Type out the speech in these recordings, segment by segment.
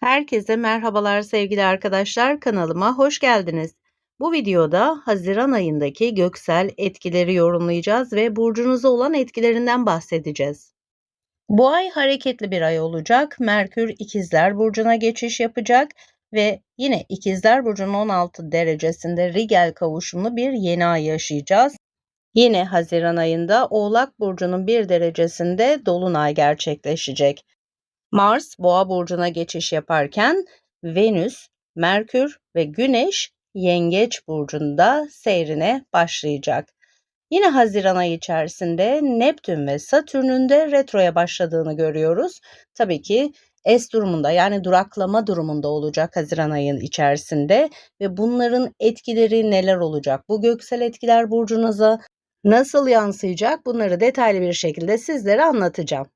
Herkese merhabalar sevgili arkadaşlar kanalıma hoş geldiniz. Bu videoda Haziran ayındaki göksel etkileri yorumlayacağız ve burcunuza olan etkilerinden bahsedeceğiz. Bu ay hareketli bir ay olacak. Merkür İkizler burcuna geçiş yapacak ve yine İkizler burcunun 16 derecesinde Rigel kavuşumlu bir yeni ay yaşayacağız. Yine Haziran ayında Oğlak burcunun bir derecesinde dolunay gerçekleşecek. Mars Boğa burcuna geçiş yaparken Venüs, Merkür ve Güneş Yengeç burcunda seyrine başlayacak. Yine Haziran ayı içerisinde Neptün ve Satürn'ün de retroya başladığını görüyoruz. Tabii ki S durumunda yani duraklama durumunda olacak Haziran ayının içerisinde ve bunların etkileri neler olacak? Bu göksel etkiler burcunuza nasıl yansıyacak? Bunları detaylı bir şekilde sizlere anlatacağım.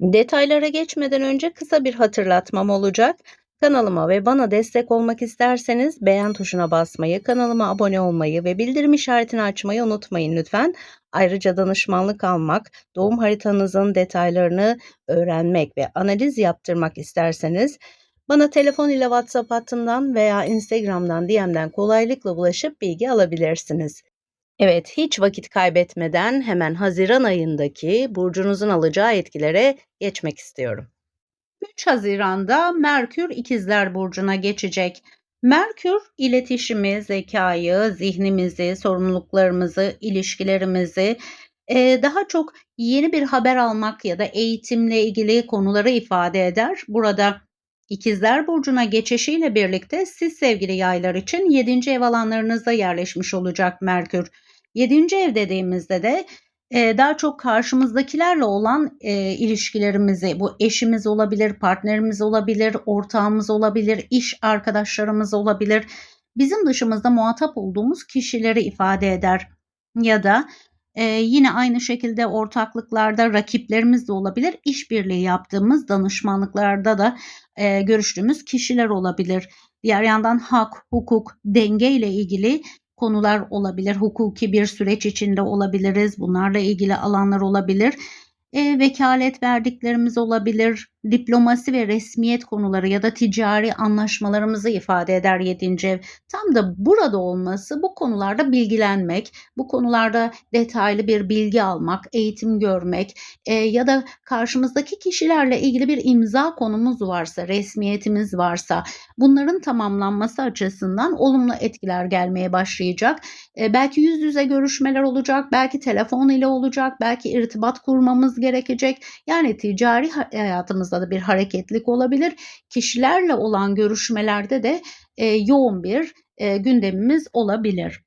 Detaylara geçmeden önce kısa bir hatırlatmam olacak. Kanalıma ve bana destek olmak isterseniz beğen tuşuna basmayı, kanalıma abone olmayı ve bildirim işaretini açmayı unutmayın lütfen. Ayrıca danışmanlık almak, doğum haritanızın detaylarını öğrenmek ve analiz yaptırmak isterseniz bana telefon ile WhatsApp hattından veya Instagram'dan DM'den kolaylıkla ulaşıp bilgi alabilirsiniz. Evet, hiç vakit kaybetmeden hemen Haziran ayındaki burcunuzun alacağı etkilere geçmek istiyorum. 3 Haziran'da Merkür İkizler Burcu'na geçecek. Merkür iletişimi, zekayı, zihnimizi, sorumluluklarımızı, ilişkilerimizi e, daha çok yeni bir haber almak ya da eğitimle ilgili konuları ifade eder. Burada İkizler Burcu'na geçişiyle birlikte siz sevgili yaylar için 7. ev alanlarınızda yerleşmiş olacak Merkür. 7. ev dediğimizde de e, daha çok karşımızdakilerle olan e, ilişkilerimizi, bu eşimiz olabilir, partnerimiz olabilir, ortağımız olabilir, iş arkadaşlarımız olabilir. Bizim dışımızda muhatap olduğumuz kişileri ifade eder. Ya da e, yine aynı şekilde ortaklıklarda rakiplerimiz de olabilir, işbirliği yaptığımız danışmanlıklarda da e, görüştüğümüz kişiler olabilir. Diğer yandan hak, hukuk, denge ile ilgili konular olabilir. Hukuki bir süreç içinde olabiliriz. Bunlarla ilgili alanlar olabilir. E, vekalet verdiklerimiz olabilir diplomasi ve resmiyet konuları ya da ticari anlaşmalarımızı ifade eder 7. ev. Tam da burada olması bu konularda bilgilenmek, bu konularda detaylı bir bilgi almak, eğitim görmek e, ya da karşımızdaki kişilerle ilgili bir imza konumuz varsa, resmiyetimiz varsa bunların tamamlanması açısından olumlu etkiler gelmeye başlayacak. E, belki yüz yüze görüşmeler olacak, belki telefon ile olacak, belki irtibat kurmamız gerekecek. Yani ticari hayatımızda da bir hareketlik olabilir. Kişilerle olan görüşmelerde de e, yoğun bir e, gündemimiz olabilir.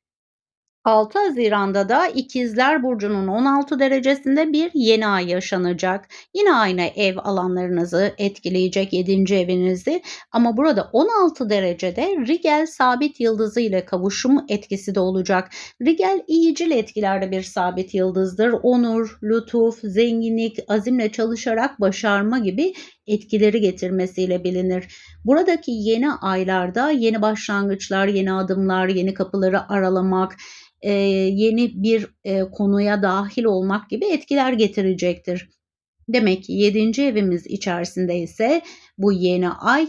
6 Haziran'da da İkizler Burcu'nun 16 derecesinde bir yeni ay yaşanacak. Yine aynı ev alanlarınızı etkileyecek 7. evinizi ama burada 16 derecede Rigel sabit yıldızı ile kavuşum etkisi de olacak. Rigel iyicil etkilerde bir sabit yıldızdır. Onur, lütuf, zenginlik, azimle çalışarak başarma gibi etkileri getirmesiyle bilinir. Buradaki yeni aylarda yeni başlangıçlar, yeni adımlar, yeni kapıları aralamak, e, yeni bir e, konuya dahil olmak gibi etkiler getirecektir. Demek ki 7. evimiz içerisinde ise bu yeni ay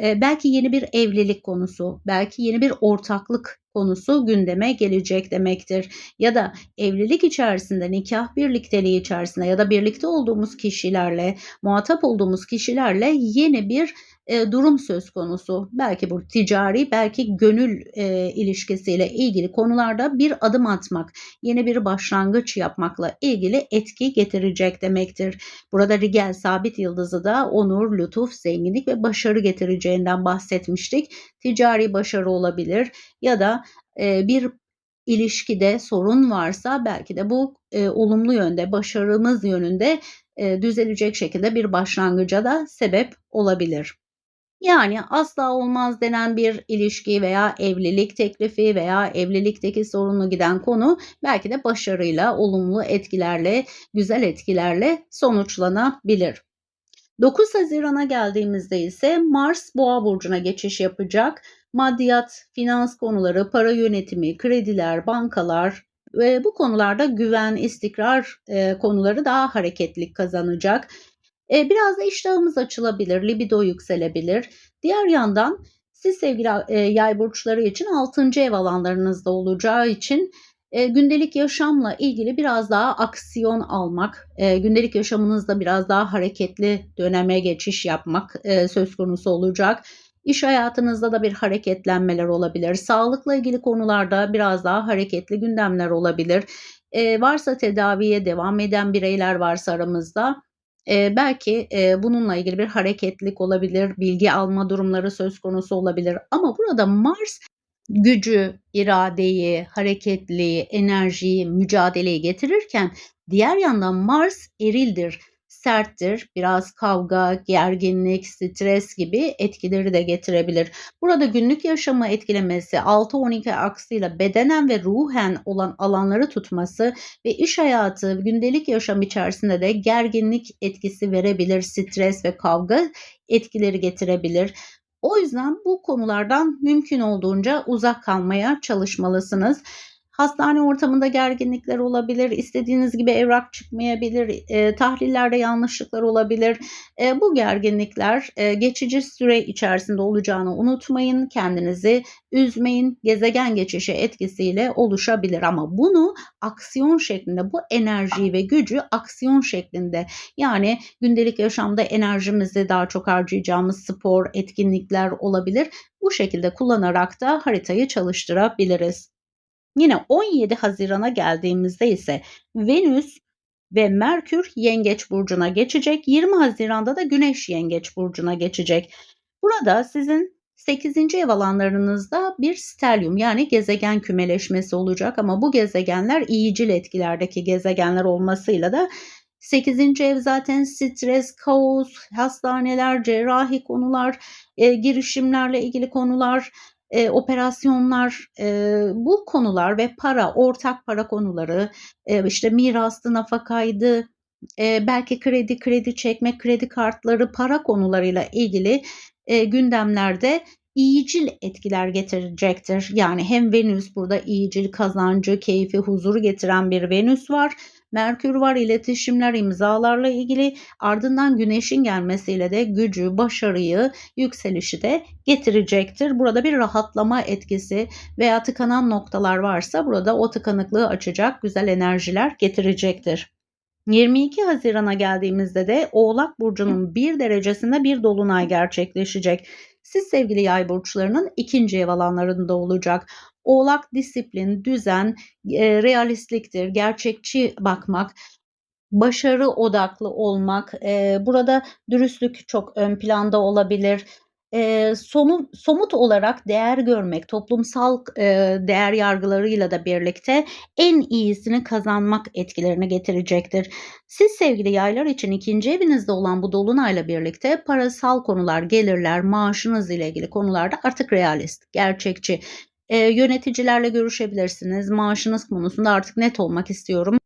belki yeni bir evlilik konusu, belki yeni bir ortaklık konusu gündeme gelecek demektir. Ya da evlilik içerisinde, nikah birlikteliği içerisinde ya da birlikte olduğumuz kişilerle, muhatap olduğumuz kişilerle yeni bir e, durum söz konusu. Belki bu ticari, belki gönül e, ilişkisiyle ilgili konularda bir adım atmak, yeni bir başlangıç yapmakla ilgili etki getirecek demektir. Burada Rigel sabit yıldızı da onur, lütuf, zenginlik ve başarı getireceğinden bahsetmiştik. Ticari başarı olabilir ya da e, bir ilişkide sorun varsa belki de bu e, olumlu yönde, başarımız yönünde e, düzelecek şekilde bir başlangıca da sebep olabilir. Yani asla olmaz denen bir ilişki veya evlilik teklifi veya evlilikteki sorunlu giden konu belki de başarıyla, olumlu etkilerle, güzel etkilerle sonuçlanabilir. 9 Haziran'a geldiğimizde ise Mars Boğa burcuna geçiş yapacak. Maddiyat, finans konuları, para yönetimi, krediler, bankalar ve bu konularda güven, istikrar e, konuları daha hareketlik kazanacak. Eee, biraz da iştahımız açılabilir, libido yükselebilir. Diğer yandan siz sevgili eee, yay burçları için 6. ev alanlarınızda olacağı için, eee, gündelik yaşamla ilgili biraz daha aksiyon almak, eee, gündelik yaşamınızda biraz daha hareketli döneme geçiş yapmak, eee, söz konusu olacak. İş hayatınızda da bir hareketlenmeler olabilir. Sağlıkla ilgili konularda biraz daha hareketli gündemler olabilir. Eee, varsa tedaviye devam eden bireyler varsa aramızda, eee, belki, eee, bununla ilgili bir hareketlilik olabilir, bilgi alma durumları söz konusu olabilir. Ama burada Mars gücü, iradeyi, hareketliliği, enerjiyi, mücadeleyi getirirken diğer yandan Mars erildir, serttir, biraz kavga, gerginlik, stres gibi etkileri de getirebilir. Burada günlük yaşamı etkilemesi, 6-12 aksıyla bedenen ve ruhen olan alanları tutması ve iş hayatı, gündelik yaşam içerisinde de gerginlik etkisi verebilir, stres ve kavga etkileri getirebilir. O yüzden bu konulardan mümkün olduğunca uzak kalmaya çalışmalısınız. Hastane ortamında gerginlikler olabilir, istediğiniz gibi evrak çıkmayabilir, eee, tahlillerde yanlışlıklar olabilir. Eee, bu gerginlikler, eee, geçici süre içerisinde olacağını unutmayın, kendinizi üzmeyin. Gezegen geçişi etkisiyle oluşabilir ama bunu aksiyon şeklinde, bu enerjiyi ve gücü aksiyon şeklinde yani gündelik yaşamda enerjimizi daha çok harcayacağımız spor, etkinlikler olabilir. Bu şekilde kullanarak da haritayı çalıştırabiliriz. Yine 17 Haziran'a geldiğimizde ise Venüs ve Merkür Yengeç burcuna geçecek. 20 Haziran'da da Güneş Yengeç burcuna geçecek. Burada sizin 8. ev alanlarınızda bir stelyum yani gezegen kümeleşmesi olacak ama bu gezegenler iyicil etkilerdeki gezegenler olmasıyla da 8. ev zaten stres, kaos, hastaneler, cerrahi konular, e, girişimlerle ilgili konular, e, operasyonlar, e, bu konular ve para, ortak para konuları, e, işte mirastı, nafakaydı, e, belki kredi, kredi çekme, kredi kartları, para konularıyla ilgili e, gündemlerde iyicil etkiler getirecektir. Yani hem Venüs burada iyicil kazancı, keyfi, huzuru getiren bir Venüs var Merkür var iletişimler, imzalarla ilgili ardından güneşin gelmesiyle de gücü, başarıyı, yükselişi de getirecektir. Burada bir rahatlama etkisi veya tıkanan noktalar varsa burada o tıkanıklığı açacak güzel enerjiler getirecektir. 22 Haziran'a geldiğimizde de Oğlak Burcu'nun bir derecesinde bir dolunay gerçekleşecek. Siz sevgili yay burçlarının ikinci ev alanlarında olacak. Oğlak disiplin, düzen, e, realistliktir, gerçekçi bakmak, başarı odaklı olmak, e, burada dürüstlük çok ön planda olabilir. E, somut, somut olarak değer görmek, toplumsal e, değer yargılarıyla da birlikte en iyisini kazanmak etkilerini getirecektir. Siz sevgili yaylar için ikinci evinizde olan bu dolunayla birlikte parasal konular, gelirler, maaşınız ile ilgili konularda artık realist, gerçekçi, e, yöneticilerle görüşebilirsiniz. Maaşınız konusunda artık net olmak istiyorum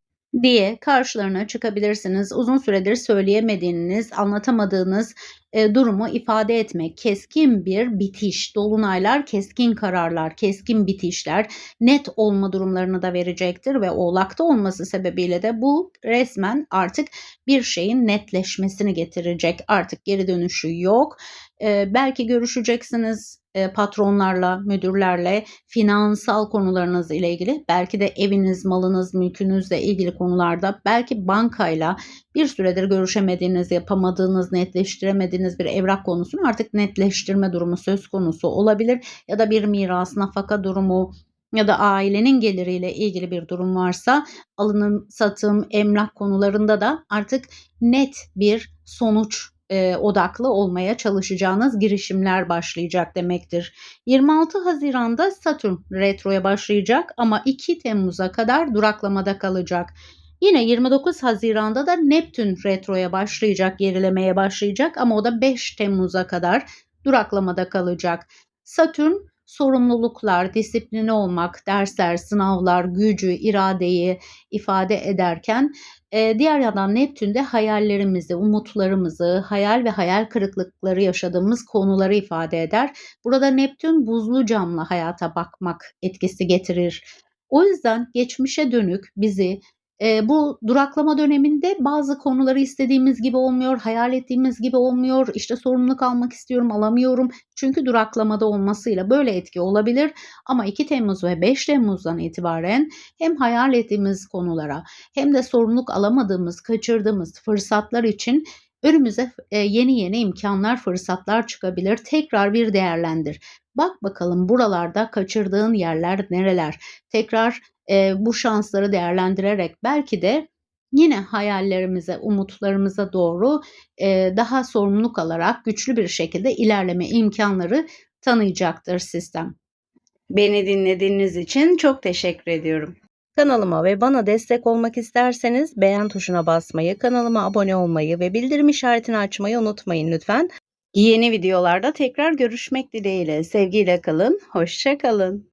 diye karşılarına çıkabilirsiniz. Uzun süredir söyleyemediğiniz, anlatamadığınız e, durumu ifade etmek, keskin bir bitiş, dolunaylar keskin kararlar, keskin bitişler, net olma durumlarını da verecektir ve oğlakta olması sebebiyle de bu resmen artık bir şeyin netleşmesini getirecek. Artık geri dönüşü yok. E, belki görüşeceksiniz patronlarla, müdürlerle finansal konularınız ile ilgili, belki de eviniz, malınız, mülkünüzle ilgili konularda, belki bankayla bir süredir görüşemediğiniz, yapamadığınız, netleştiremediğiniz bir evrak konusunu artık netleştirme durumu söz konusu olabilir ya da bir miras, nafaka durumu ya da ailenin geliriyle ilgili bir durum varsa alınım, satım, emlak konularında da artık net bir sonuç e, odaklı olmaya çalışacağınız girişimler başlayacak demektir. 26 Haziran'da Satürn retroya başlayacak ama 2 Temmuz'a kadar duraklamada kalacak. Yine 29 Haziran'da da Neptün retroya başlayacak, gerilemeye başlayacak ama o da 5 Temmuz'a kadar duraklamada kalacak. Satürn sorumluluklar, disiplini olmak, dersler, sınavlar, gücü, iradeyi ifade ederken e, diğer yandan Neptün'de hayallerimizi, umutlarımızı, hayal ve hayal kırıklıkları yaşadığımız konuları ifade eder. Burada Neptün buzlu camla hayata bakmak etkisi getirir. O yüzden geçmişe dönük bizi Eee, bu duraklama döneminde bazı konuları istediğimiz gibi olmuyor, hayal ettiğimiz gibi olmuyor. İşte sorumluluk almak istiyorum, alamıyorum. Çünkü duraklamada olmasıyla böyle etki olabilir. Ama 2 Temmuz ve 5 Temmuz'dan itibaren hem hayal ettiğimiz konulara hem de sorumluluk alamadığımız, kaçırdığımız fırsatlar için önümüze eee, yeni yeni imkanlar, fırsatlar çıkabilir. Tekrar bir değerlendir. Bak bakalım buralarda kaçırdığın yerler nereler? Tekrar eee, bu şansları değerlendirerek belki de yine hayallerimize, umutlarımıza doğru eee, daha sorumluluk alarak güçlü bir şekilde ilerleme imkanları tanıyacaktır sistem. Beni dinlediğiniz için çok teşekkür ediyorum. Kanalıma ve bana destek olmak isterseniz beğen tuşuna basmayı, kanalıma abone olmayı ve bildirim işaretini açmayı unutmayın lütfen. Yeni videolarda tekrar görüşmek dileğiyle. Sevgiyle kalın, hoşça kalın.